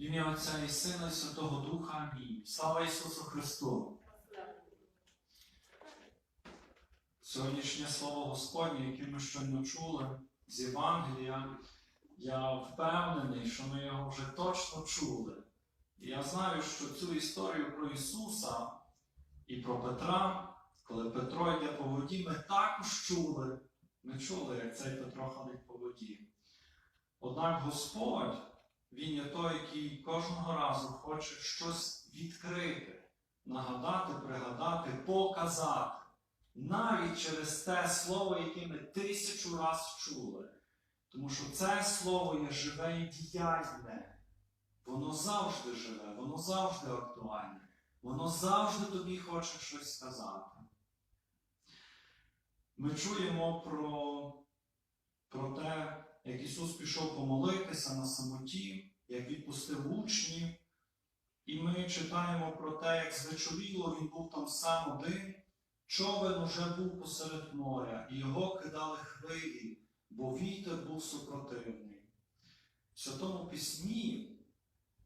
Ім'я Отця і Сина і Святого Духа. Амінь. Слава Ісусу Христу! Сьогоднішнє слово Господнє, яке ми щойно чули з Євангелія, я впевнений, що ми його вже точно чули. І я знаю, що цю історію про Ісуса і про Петра, коли Петро йде по воді, ми також чули. Ми чули, як цей Петро ходить по воді. Однак Господь, Він є той, який кожного разу хоче щось відкрити, нагадати, пригадати, показати. Навіть через те слово, яке ми тисячу раз чули. Тому що це слово є живе і діяльне. Воно завжди живе, воно завжди актуальне. Воно завжди тобі хоче щось сказати. Ми чуємо про, про те, як Ісус пішов помолитися на самоті, як відпустив учнів. І ми читаємо про те, як звечоріло він був там сам один. Човен уже був посеред моря, і його кидали хвилі, бо вітер був супротивний. В Святому Письмі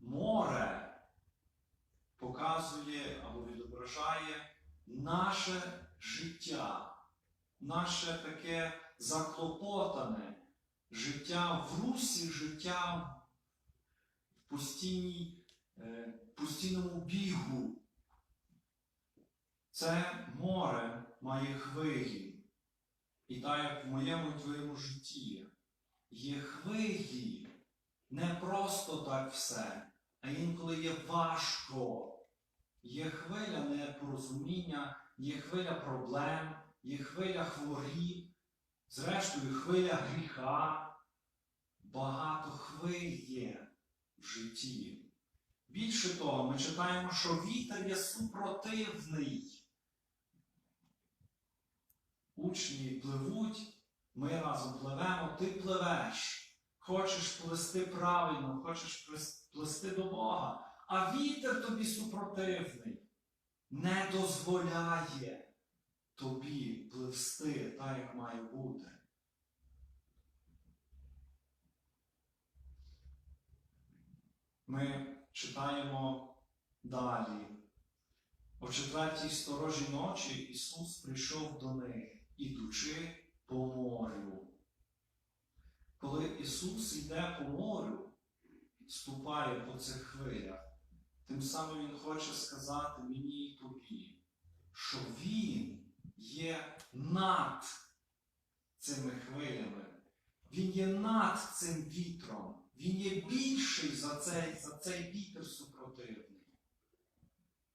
море показує або відображає наше життя, наше таке заклопотане життя в русі, життя в постійній, е, постійному бігу. Це море має хвилі. І так як в моєму твоєму житті є хвилі, не просто так все, а інколи є важко. Є хвиля непорозуміння, є хвиля проблем, є хвиля хворіб, зрештою, хвиля гріха. Багато хвиль є в житті. Більше того, ми читаємо, що вітер є супротивний. Учні пливуть, ми разом пливемо, ти пливеш. Хочеш плести правильно, хочеш плести до Бога, а вітер тобі супротивний, не дозволяє тобі пливсти так, як має бути. Ми читаємо далі. О четвертій сторожі ночі Ісус прийшов до них, ідучи по морю. Коли Ісус йде по морю, ступає по цих хвилях, тим самим Він хоче сказати мені і тобі, що Він є над цими хвилями, Він є над цим вітром, Він є більший за цей, за цей вітер супротивний.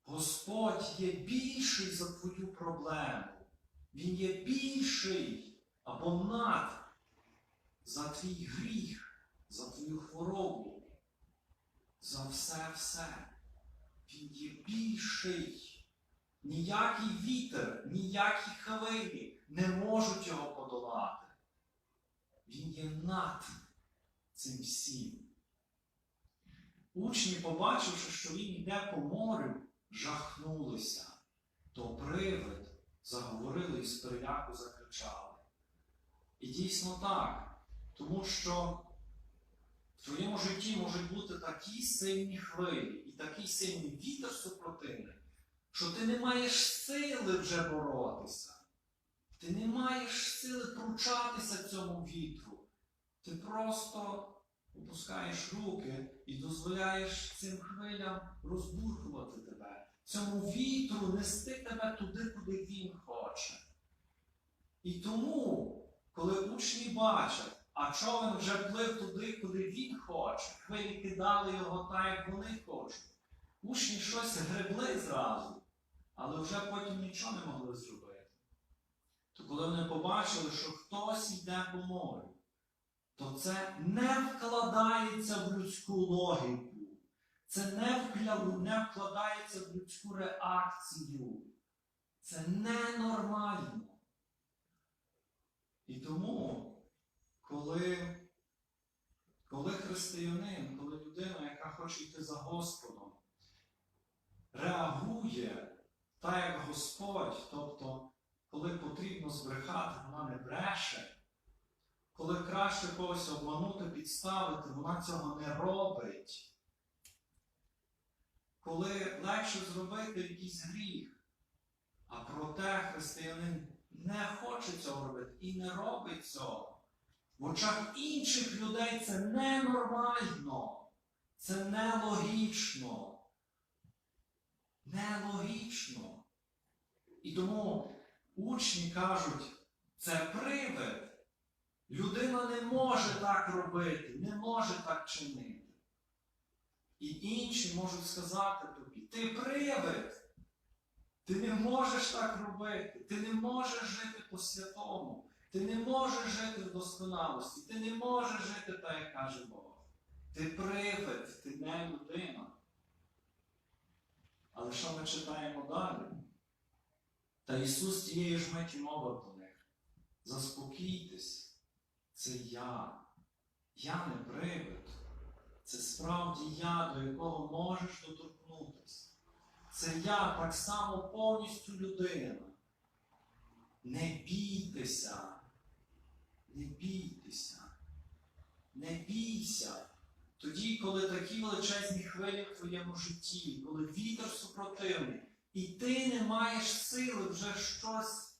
Господь є більший за твою проблему. Він є більший або над за твій гріх, за твою хворобу, за все-все. Він є більший. Ніякий вітер, ніякі хвилі не можуть його подолати. Він є над цим всім. Учні, побачивши, що він йде по морю, жахнулися, то привид заговорили і з переляку закричали. І дійсно так, тому що в твоєму житті можуть бути такі сильні хвилі і такий сильний вітер супротивний, що ти не маєш сили вже боротися. Ти не маєш сили пручатися цьому вітру. Ти просто опускаєш руки і дозволяєш цим хвилям розбурхувати тебе, цьому вітру нести тебе туди, куди він хоче. І тому, коли учні бачать, а човен вже плив туди, куди він хоче, хвилі кидали його так, як вони хочуть. Учні щось гребли зразу, але вже потім нічого не могли зробити. То коли вони побачили, що хтось йде по морю, то це не вкладається в людську логіку. Це не, вкладається в людську реакцію. Це ненормально. І тому, коли, коли християнин, коли людина, яка хоче йти за Господом, реагує так, як Господь, тобто, коли потрібно збрехати, вона не бреше. Коли краще когось обманути, підставити, вона цього не робить. коли легше зробити якийсь гріх. А проте християнин не хоче цього робити і не робить цього. В очах інших людей це ненормально, це нелогічно. Нелогічно. І тому учні кажуть, це привид. Людина не може так робити, не може так чинити. І інші можуть сказати тобі, ти привид. Ти не можеш так робити, ти не можеш жити по-святому, ти не можеш жити в досконалості, ти не можеш жити так, як каже Бог. Ти привид, ти не людина. Але що ми читаємо далі? Та Ісус тієї ж миті мовив до них. Заспокійтесь, це я. Я не привид. Це справді я, до якого можеш доторкнутися. Це я так само повністю людина. Не бійтеся. Не бійтеся. Не бійся. Тоді, коли такі величезні хвилі в твоєму житті, коли вітер супротивний, і ти не маєш сили вже щось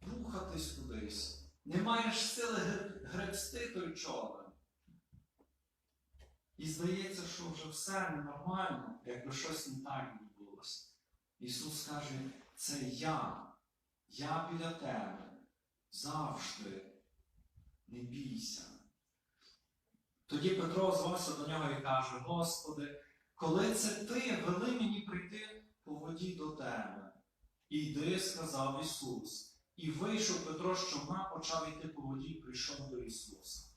рухатись кудись, не маєш сили гребсти той човен. І здається, що вже все ненормально, якби щось не так відбулося. Ісус каже, це я, я біля тебе, завжди, не бійся. Тоді Петро звався до нього і каже: Господи, коли це ти вели мені прийти по воді до тебе? Іди, сказав Ісус. І вийшов Петро з човна, почав йти по воді і прийшов до Ісуса.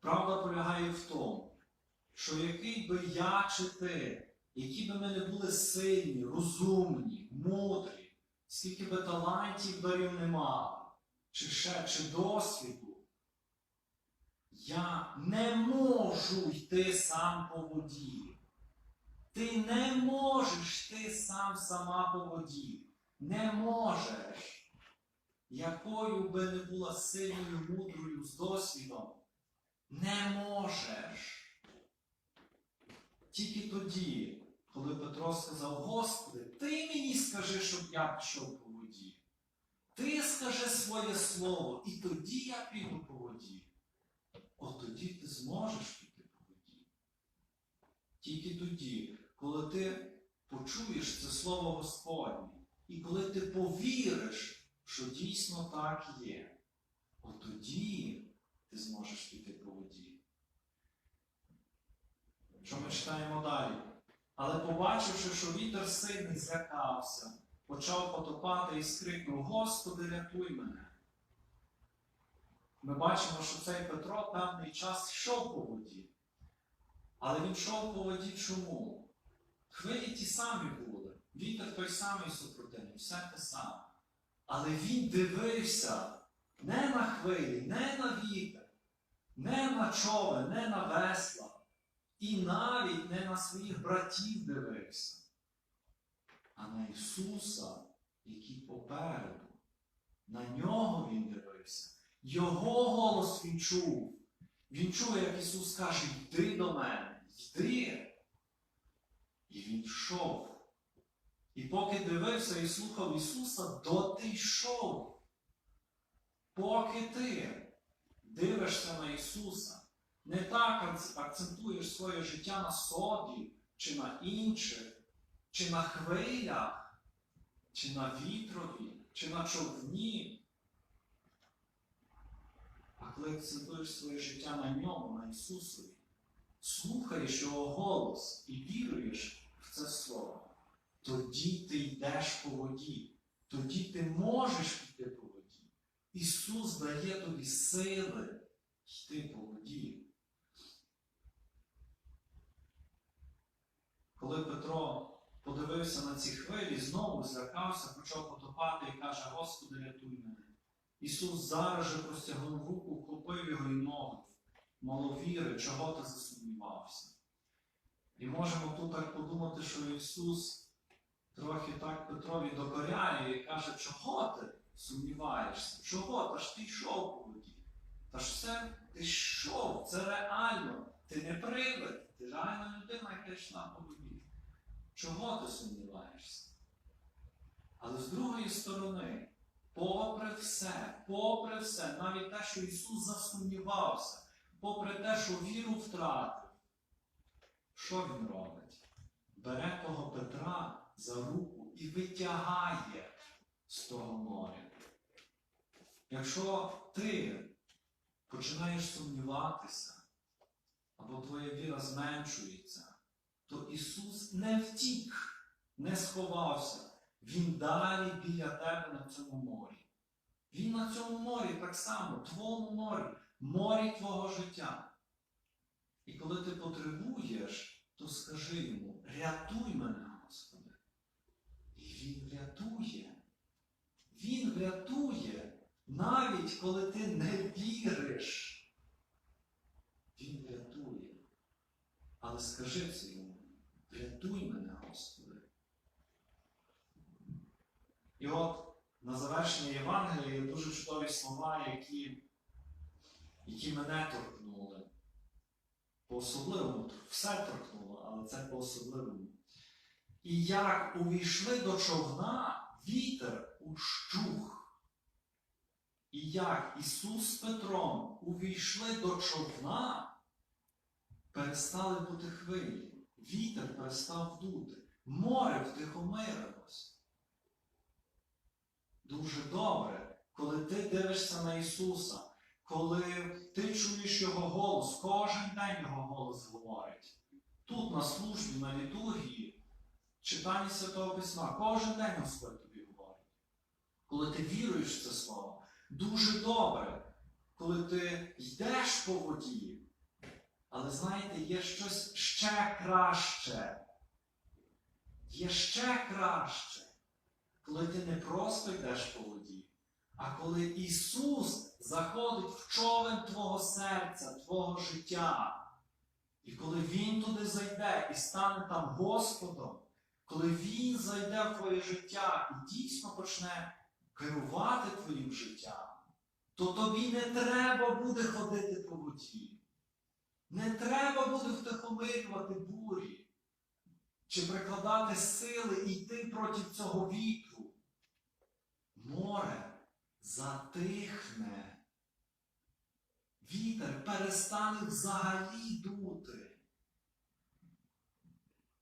Правда полягає в тому, що який би я чи ти, які би ми не були сильні, розумні, мудрі, скільки би талантів дарів не мали, чи ще, чи досвіду, я не можу йти сам по воді. Ти не можеш йти сам сама по воді. Не можеш. Якою би не була сильною, мудрою з досвідом, не можеш. Тільки тоді, коли Петро сказав, Господи, ти мені скажи, щоб я пішов по воді. Ти скажи своє слово, і тоді я піду по воді. От тоді ти зможеш піти по воді. Тільки тоді, коли ти почуєш це слово Господнє, і коли ти повіриш, що дійсно так є, от тоді ти зможеш піти по воді. Що ми читаємо далі? Але побачивши, що вітер сильний злякався, почав потопати і скрикнув: Господи, рятуй мене. Ми бачимо, що цей Петро певний час йшов по воді. Але він йшов по воді чому? Хвилі ті самі були, вітер той самий супротивний, все те саме. Але він дивився не на хвилі, не на вітер, не на човен, не на весла, і навіть не на своїх братів дивився, а на Ісуса, який попереду. На нього він дивився. Його голос він чув. Він чує, як Ісус каже, йди до мене, йди. І він йшов. І поки дивився і слухав Ісуса, доти йшов. Поки ти дивишся на Ісуса, не так акцентуєш своє життя на собі, чи на інших, чи на хвилях, чи на вітрові, чи на човні. Коли акцентуєш своє життя на ньому, на Ісусові, слухаєш Його голос і віруєш в це Слово, тоді ти йдеш по воді, тоді ти можеш піти по воді. Ісус дає тобі сили йти по воді. Коли Петро подивився на ці хвилі, знову злякався, почав потопати і каже: Господи, рятуй мене. Ісус зараз же простягнув руку, вхопив його і мовив, маловіри, чого ти засумнівався? І можемо тут так подумати, що Ісус трохи так Петрові докоряє і каже, чого ти сумніваєшся? Чого? Та ж ти йшов по воді. Та ж все, ти йшов, це реально. Ти не привид, ти реальна людина, яка йшла по воді. Чого ти сумніваєшся? Але з другої сторони, попри все, попри все, навіть те, що Ісус засумнівався, попри те, що віру втратив, що Він робить? Бере того Петра за руку і витягає з того моря. Якщо ти починаєш сумніватися, або твоя віра зменшується, то Ісус не втік, не сховався. Він далі біля тебе на цьому морі. Він на цьому морі так само, твоєму морі, морі твого життя. І коли ти потребуєш, то скажи йому: рятуй мене, Господи. І Він врятує. Він врятує, навіть коли ти не віриш. Він врятує. Але скажи це йому, врятуй мене, Господи. І от на завершення Євангелія є дуже чудові слова, які, які мене торкнули. По-особливому, все торкнуло, але це по-особливому. І як увійшли до човна, вітер ущух. І як Ісус з Петром увійшли до човна, перестали бути хвилі. Вітер перестав дути. Море втихомирилось. Дуже добре, коли ти дивишся на Ісуса, коли ти чуєш Його голос, кожен день Його голос говорить. Тут на службі, на літургії, читанні Святого Письма, кожен день Господь тобі говорить. Коли ти віруєш в це слово, дуже добре, коли ти йдеш по воді. Але знаєте, є щось ще краще. Є ще краще коли ти не просто йдеш по воді, а коли Ісус заходить в човен твого серця, твого життя. І коли Він туди зайде і стане там Господом, коли Він зайде в твоє життя і дійсно почне керувати твоїм життям, то тобі не треба буде ходити по воді. Не треба буде втихомирювати бурі чи прикладати сили йти проти цього вітру. Море затихне. Вітер перестане взагалі дути.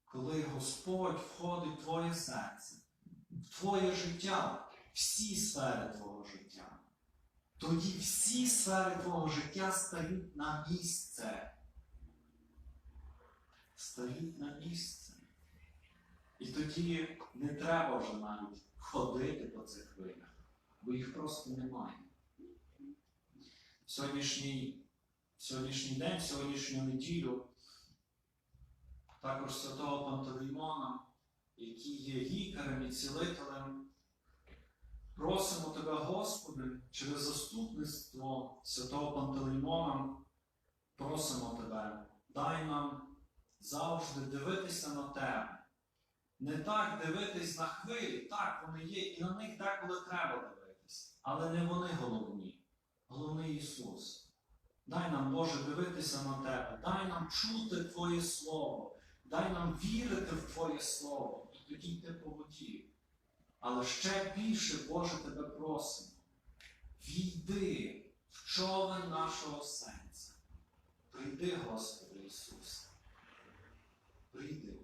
Коли Господь входить в твоє серце, в твоє життя, всі сфери твого життя, тоді всі сфери твого життя стають на місце. Стають на місце. І тоді не треба вже навіть ходити по цих хвилях, бо їх просто немає. Сьогоднішній, сьогоднішній день, сьогоднішню неділю, також святого Пантелеймона, який є лікарем і цілителем, просимо Тебе, Господи, через заступництво святого Пантелеймона, просимо Тебе, дай нам завжди дивитися на Тебе. Не так дивитись на хвилі, так вони є, і на них деколи треба дивитись. Але не вони головні. Головний Ісус. Дай нам, Боже, дивитися на Тебе, дай нам чути Твоє Слово, дай нам вірити в Твоє Слово і тоді йти по воді. Але ще більше, Боже, Тебе просимо. Війди в човен нашого серця. Прийди, Господи Ісусе. Прийди.